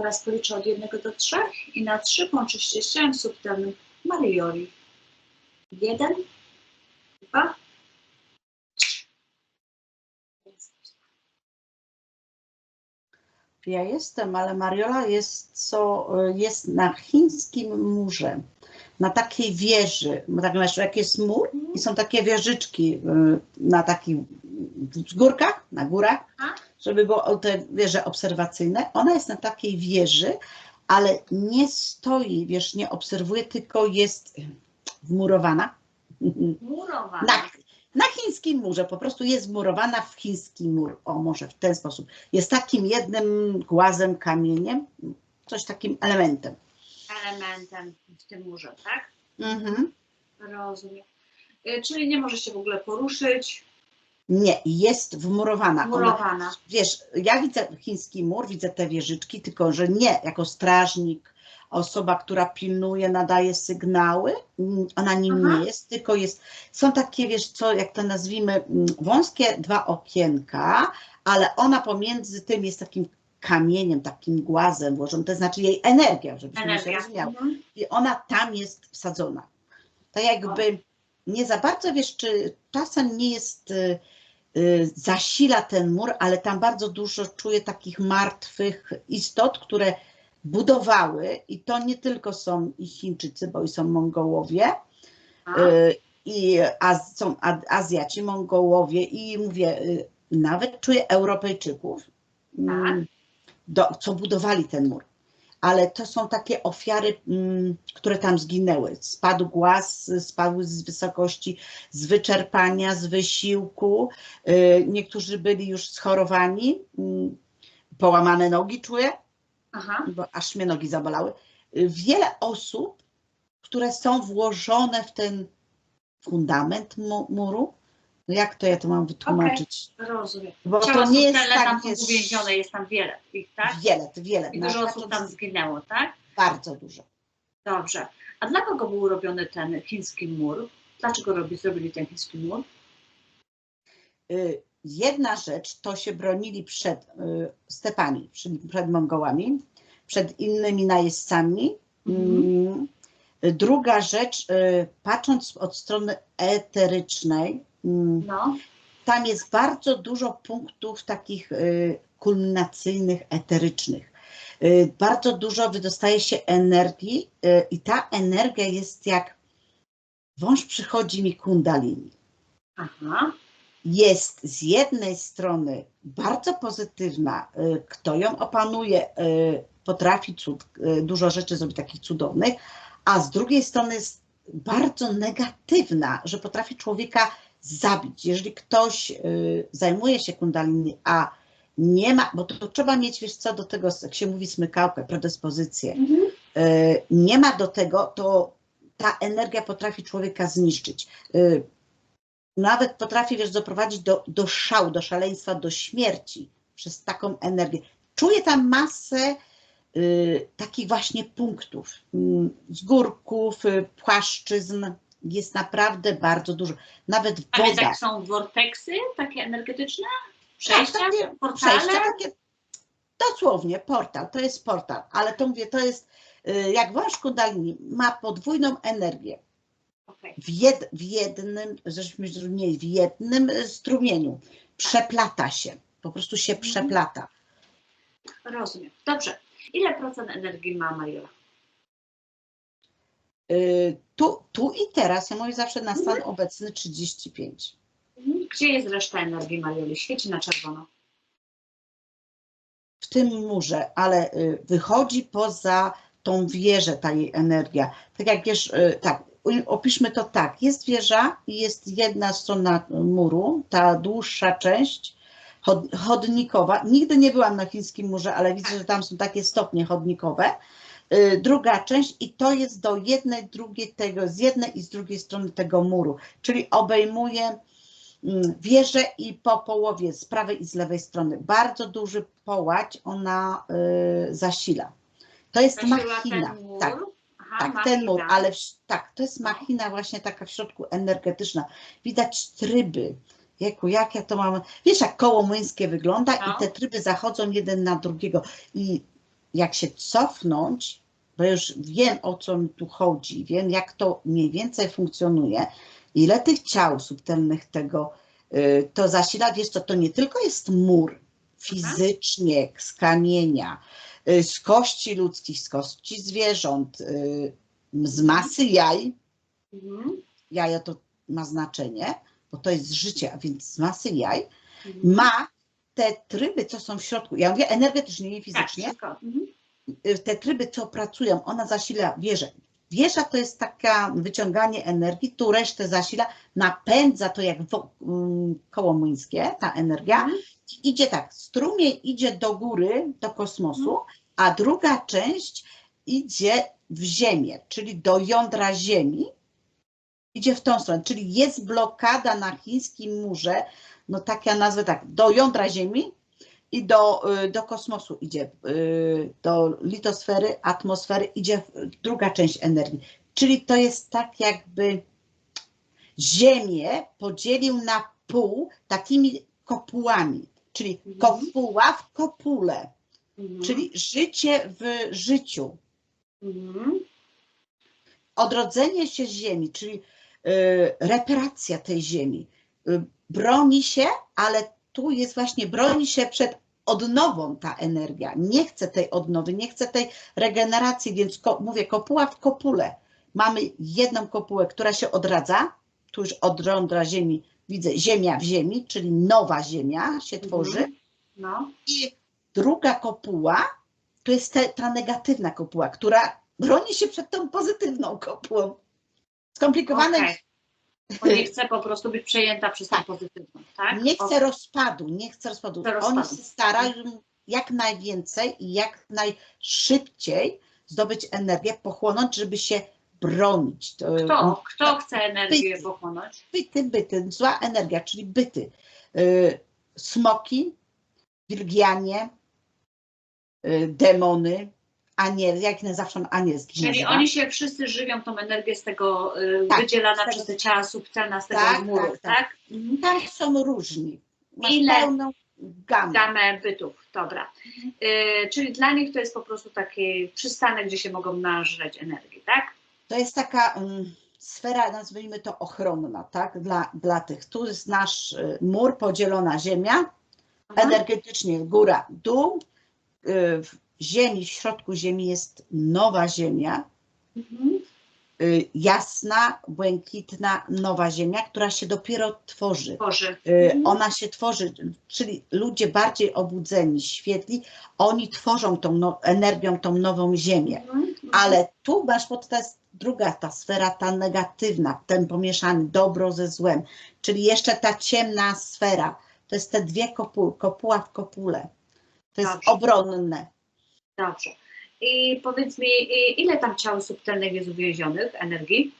Teraz policzę od jednego do trzech i na trzy połączysz się z ciałem subtelnym Marioli. Jeden, dwa, trzy. Ja jestem, ale Mariola jest, co, jest na chińskim murze, na takiej wieży. Tak wiesz, jak jest mur i są takie wieżyczki y, na takich wzgórkach, na górach, Aha. Żeby było te wieże obserwacyjne. Ona jest na takiej wieży, ale nie stoi, wiesz, nie obserwuje, tylko jest wmurowana. Murowana. Na, na chińskim murze, po prostu jest wmurowana w chiński mur. O, może w ten sposób. Jest takim jednym głazem, kamieniem, coś takim elementem. Elementem w tym murze, tak? Mhm. Rozumiem. Y, Czyli nie może się w ogóle poruszyć. Nie, jest wmurowana. Ona, Murowana. wiesz, ja widzę chiński mur, widzę te wieżyczki, tylko że nie jako strażnik, osoba, która pilnuje, nadaje sygnały, mm, ona nim Aha. nie jest, tylko jest, są takie, wiesz co, jak to nazwijmy, mm, wąskie dwa okienka, ale ona pomiędzy tym jest takim kamieniem, takim głazem włożonym, to znaczy jej energia, żebyśmy się Energia. rozumiały. Mhm. I ona tam jest wsadzona. Tak jakby nie za bardzo wiesz, czy czasem nie jest, y, zasila ten mur, ale tam bardzo dużo czuję takich martwych istot, które budowały i to nie tylko są i Chińczycy, bo i są Mongołowie, A, y, i Az, są Azjaci, Mongołowie i mówię, y, nawet czuję Europejczyków, mm, do, co budowali ten mur. Ale to są takie ofiary, mm, które tam zginęły. Spadł głaz, spadły z wysokości, z wyczerpania, z wysiłku. Y, Niektórzy byli już schorowani, mm, połamane nogi czuję, Aha. bo aż mnie nogi zabolały. Y, Wiele osób, które są włożone w ten fundament mu, muru, no jak to ja to mam wytłumaczyć? Rozumiem. Bo Ciała to nie jest tak, jest uwięzione, jest tam wiele ich, tak? wiele, wiele, I dużo osób tam zginęło, tak? bardzo dużo. Dobrze. A dla kogo był robiony ten chiński mur? Dlaczego robi, zrobili ten chiński mur? Y, Jedna rzecz to się bronili przed y, stepami, przed Mongołami, przed innymi najeźdźcami. Mm. Druga rzecz, y, patrząc od strony eterycznej, No. tam jest bardzo dużo punktów takich y, kulminacyjnych, eterycznych. Y, Bardzo dużo wydostaje się energii y, i ta energia jest jak wąż przychodzi mi kundalini. Aha. Jest z jednej strony bardzo pozytywna, kto ją opanuje, potrafi cud, dużo rzeczy zrobić takich cudownych, a z drugiej strony jest bardzo negatywna, że potrafi człowieka zabić. Jeżeli ktoś y, zajmuje się kundalini, a nie ma, bo to trzeba mieć, wiesz co, do tego, jak się mówi, smykałkę, predyspozycję. Mhm. Y, nie ma do tego, to ta energia potrafi człowieka zniszczyć. Y, Nawet potrafi, wiesz, doprowadzić do, do szału, do szaleństwa, do śmierci przez taką energię. Czuję tam masę takich właśnie punktów, y, zgórków, y, płaszczyzn. Jest naprawdę bardzo dużo. Nawet A więc woda. jak są vorteksy takie energetyczne? Przejścia? Tak, takie portale? przejścia, takie dosłownie portal, to jest portal, ale to mówię, to jest y, jak wąż kundalini, ma podwójną energię w, jed, w jednym, żeśmy zrozumieli, w jednym strumieniu, przeplata się, po prostu się Mhm. przeplata. Rozumiem. Dobrze. Ile procent energii ma Mariola? Y, Tu, tu i teraz, ja mówię zawsze na stan obecny 35. Mhm. Gdzie jest reszta energii Marioli? Świeci na czerwono. w tym murze, ale y, wychodzi poza tą wieżę ta jej energia. Tak jak wiesz, y, tak, opiszmy to tak, jest wieża i jest jedna strona muru, ta dłuższa część, chod, chodnikowa. Nigdy nie byłam na chińskim murze, ale widzę, że tam są takie stopnie chodnikowe. Y, Druga część i to jest do jednej, drugiej tego, z jednej i z drugiej strony tego muru, czyli obejmuje mm, wieżę i po połowie z prawej i z lewej strony. Bardzo duży połać ona y, zasila. To jest Zasila machina. Tak, Aha, tak, ten mur, machina. ale w, tak, to jest machina właśnie taka w środku energetyczna. Widać tryby. Jeku, jak ja to mam. Wiesz, jak koło młyńskie wygląda No. i te tryby zachodzą jeden na drugiego. I jak się cofnąć, bo już wiem o co mi tu chodzi, wiem jak to mniej więcej funkcjonuje, ile tych ciał subtelnych tego y, to zasila, wiesz co, to nie tylko jest mur fizycznie z kamienia, y, z kości ludzkich, z kości zwierząt, y, z masy jaj, Mhm. jaja to ma znaczenie, bo to jest życie, a więc z masy jaj, Mhm. ma te tryby, co są w środku. Ja mówię energetycznie, nie Tak, fizycznie. Mhm. Y, Te tryby, co pracują, ona zasila wieżę. Wieża to jest taka wyciąganie energii, tu resztę zasila, napędza to jak mm, koło młyńskie, ta energia. Mhm. Idzie tak, strumień idzie do góry, do kosmosu, a druga część idzie w Ziemię, czyli do jądra Ziemi. Idzie w tą stronę, czyli jest blokada na chińskim murze, no tak ja nazwę tak, do jądra Ziemi i do, y, do kosmosu idzie, y, do litosfery, atmosfery idzie druga część energii. Czyli to jest tak jakby Ziemię podzielił na pół takimi kopułami, czyli Mhm. kopuła w kopule, Mhm. czyli życie w życiu. Mhm. odrodzenie się ziemi, czyli y, reparacja tej ziemi. Broni się, ale tu jest właśnie, broni się przed odnową ta energia. Nie chce tej odnowy, nie chce tej regeneracji, więc ko, mówię, kopuła w kopule. Mamy jedną kopułę, która się odradza, tu już od jądra ziemi widzę ziemia w ziemi, czyli nowa ziemia się tworzy. Mhm. No. I druga kopuła to jest te, ta negatywna kopuła, która broni się przed tą pozytywną kopułą. Skomplikowane, Okej. Bo nie chcę po prostu być przejęta przez tą Tak. pozytywną, tak? nie chce Okej. rozpadu, nie chce rozpadu. Chce rozpadu. się starają jak najwięcej i jak najszybciej zdobyć energię, pochłonąć, żeby się bronić. To, Kto, kto chce energię Byty. pochłonąć? Byty, byty, zła energia, czyli byty. Y, smoki, wilgianie, y, demony, aniel, jak na zawsze anielski Czyli nazywa. oni się wszyscy żywią tą energię z tego y, Tak, wydzielana z tego- przez te ciała subtelna, z tego Tak, muru, tak, tak? tak. Mhm. Tam są różni. Masz Ile? pełną gamę. Gamę bytów, dobra. Y, czyli dla nich to jest po prostu taki przystanek, gdzie się mogą nażreć energii, tak? To jest taka mm, sfera, nazwijmy to ochronna, tak? Dla, dla tych. Tu jest nasz y, mur, podzielona ziemia, Mhm. energetycznie góra, dół. Ziemi, w środku ziemi jest nowa ziemia, Mhm. y, jasna, błękitna, nowa ziemia, która się dopiero tworzy. Tworzy. Y, Mhm. Ona się tworzy, czyli ludzie bardziej obudzeni, świetli, oni tworzą tą no, energią tą nową ziemię. Mhm. Ale tu masz, jest druga ta sfera, ta negatywna, ten pomieszany dobro ze złem, czyli jeszcze ta ciemna sfera. To jest te dwie kopuły, kopuła w kopule. To jest Dobrze. obronne. Dobrze. I powiedz mi, ile tam ciał subtelnych jest uwięzionych energii?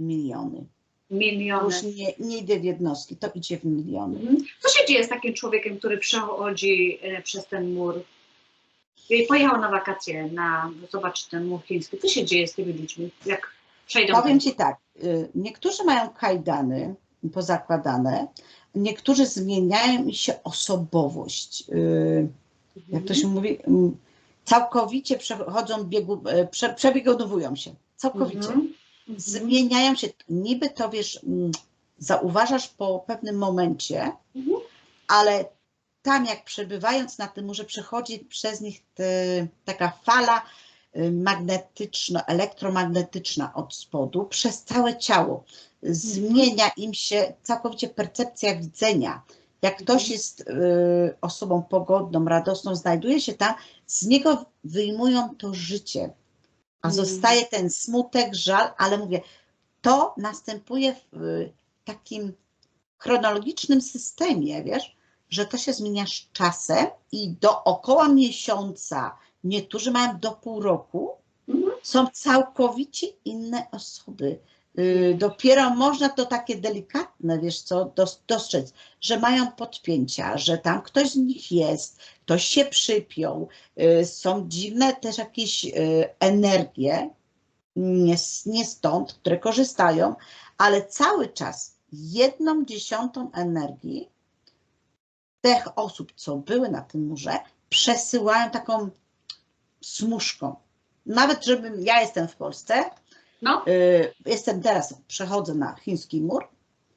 Miliony. Miliony. Już nie, nie idzie w jednostki, to idzie w miliony. Mhm. Co się dzieje z takim człowiekiem, który przechodzi e, przez ten mur? I pojechał na wakacje, na zobaczyć ten mur chiński. Co się dzieje z tymi ludźmi, jak przejdą Powiem ten Ci tak, y, niektórzy mają kajdany pozakładane, niektórzy zmieniają mi się osobowość. y, Jak to się mówi, całkowicie przechodzą biegu, e, prze, się. Całkowicie. Mhm. Zmieniają się. Niby to wiesz, mm, zauważasz po pewnym momencie, Mhm. ale tam jak przebywając na tym murze przechodzi przez nich te, taka fala y, magnetyczna, elektromagnetyczna od spodu przez całe ciało. Zmienia im się całkowicie percepcja widzenia. Jak ktoś Mhm. jest y, osobą pogodną, radosną, znajduje się tam, z niego wyjmują to życie. A Mhm. zostaje ten smutek, żal, ale mówię, to następuje w y, takim chronologicznym systemie, wiesz, że to się zmienia z czasem i do około miesiąca, niektórzy mają do pół roku, Mhm. są całkowicie inne osoby. Y, dopiero można to takie delikatne, wiesz co, dos, dostrzec, że mają podpięcia, że tam ktoś z nich jest, ktoś się przypiął, y, są dziwne też jakieś y, energie, nie, nie stąd, które korzystają, ale cały czas jedną dziesiątą energii tych osób, co były na tym murze, przesyłają taką smuszką. Nawet żebym, ja jestem w Polsce, No. y, jestem teraz, przechodzę na chiński mur,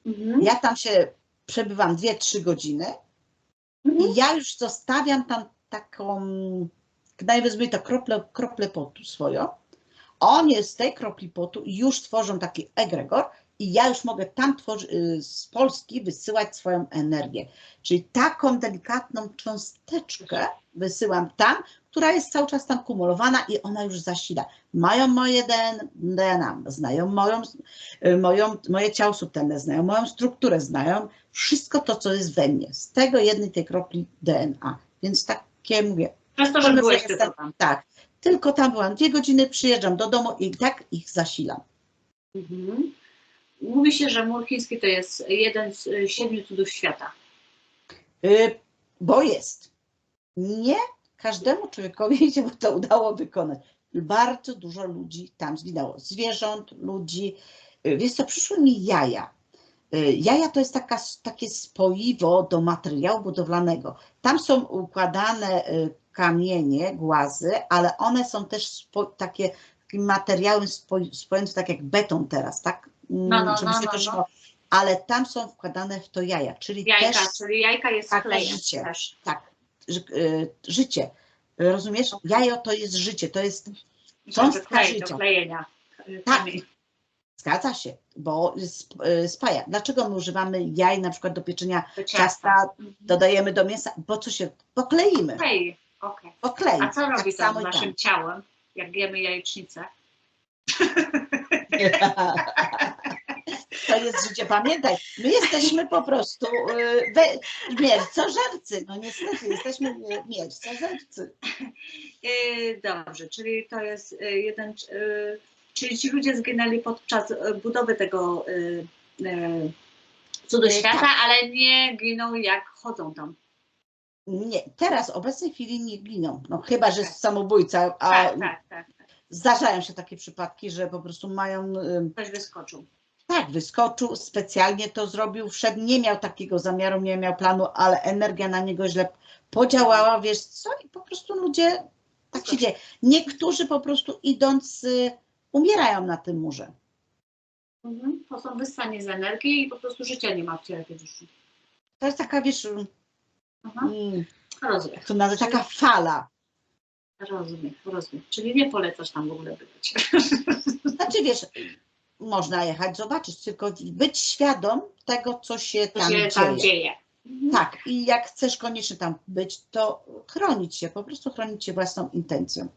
Mhm. ja tam się przebywam 2-3 godziny Mhm. i ja już zostawiam tam taką, najwyżej to krople, krople potu swoją. Oni z tej kropli potu już tworzą taki egregor i ja już mogę tam y, z Polski wysyłać swoją energię. Czyli taką delikatną cząsteczkę wysyłam tam, która jest cały czas tam kumulowana i ona już zasila. Mają moje DN DNA, znają moją, y, moją, moje ciało subtelne, znają moją strukturę, znają wszystko to, co jest we mnie. Z tego jednej tej kropli DNA. Więc takie mówię, Przez to, że byłeś że tylko jestem- tam. tak, tylko tam byłam dwie godziny, przyjeżdżam do domu i tak ich zasilam. Mhm. Mówi się, że mur chiński to jest jeden z y, siedmiu cudów świata. Y, bo jest. Nie każdemu człowiekowi się to udało wykonać. Bardzo dużo ludzi tam zginęło. Zwierząt, ludzi. Y, Wiesz co, przyszły mi jaja. Y, Jaja to jest taka, takie spoiwo do materiału budowlanego. Tam są układane y, kamienie, głazy, ale one są też spo, takie takim materiałem spo, spojęte tak jak beton teraz, tak? Mm, No, no, żeby no, no, to no. Ale tam są wkładane w to jaja, czyli Jajka, też czyli jajka jest tak, klejem też. tak, życie. Rozumiesz? Jajo to jest życie, to jest, Cząstka życia. Tak. zgadza się, bo y, spaja. Dlaczego my używamy jaj na przykład do pieczenia Do ciasta, Mhm. dodajemy do mięsa? Bo co się, pokleimy, poklei. A co robi tak to z naszym ciałem, jak jemy jajecznicę? To jest życie, pamiętaj, my jesteśmy po prostu y, we, mielcożercy, no niestety, jesteśmy mie- mielcożercy. Yy, dobrze, czyli to jest y, jeden, y, czyli ci ludzie zginęli podczas y, budowy tego y, y, cudu Y, świata, tak. ale nie giną jak chodzą tam. Nie, teraz w obecnej chwili nie giną, no chyba, że Tak. jest samobójca, a Tak, tak, tak. zdarzają się takie przypadki, że po prostu mają, y, Ktoś wyskoczył. Tak, wyskoczył, specjalnie to zrobił, wszedł, nie miał takiego zamiaru, nie miał planu, ale energia na niego źle podziałała, wiesz co, i po prostu ludzie, tak się dzieje. Niektórzy po prostu idąc, y, umierają na tym murze. Mhm. To są wysłanie z energii i po prostu życia nie ma w ciele tej duszy. To jest taka, wiesz, Aha. mm, Rozumiem, jak to nazwać, taka fala. rozumiem, rozumiem. Czyli nie polecasz tam w ogóle bywać. Znaczy, wiesz, można jechać, zobaczyć, tylko być świadom tego, co się tam się dzieje. tam dzieje. Mhm. Tak, i jak chcesz koniecznie tam być, to chronić się, po prostu chronić się własną intencją.